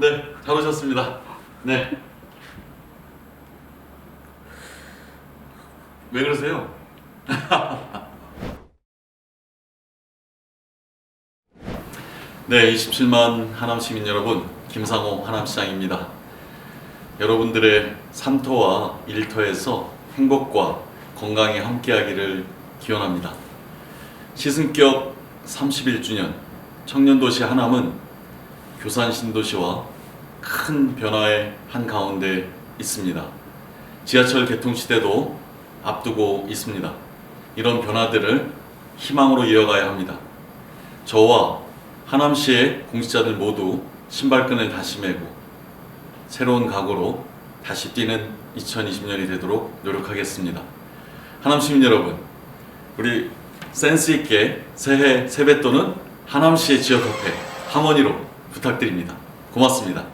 네, 잘 오셨습니다. 네. 왜 그러세요? 네, 27만 하남 시민 여러분, 김상호 하남시장입니다. 여러분들의 3터와 1터에서 행복과 건강에 함께하기를 기원합니다. 시승격 31주년 청년도시 하남은 교산 신도시와 큰 변화의 한 가운데 있습니다. 지하철 개통 시대도 앞두고 있습니다. 이런 변화들을 희망으로 이어가야 합니다. 저와 하남시의 공직자들 모두 신발끈을 다시 매고 새로운 각오로 다시 뛰는 2020년이 되도록 노력하겠습니다. 하남 시민 여러분, 우리 센스 있게 새해 세뱃돈은 하남시의 지역협회 하모니로 부탁드립니다. 고맙습니다.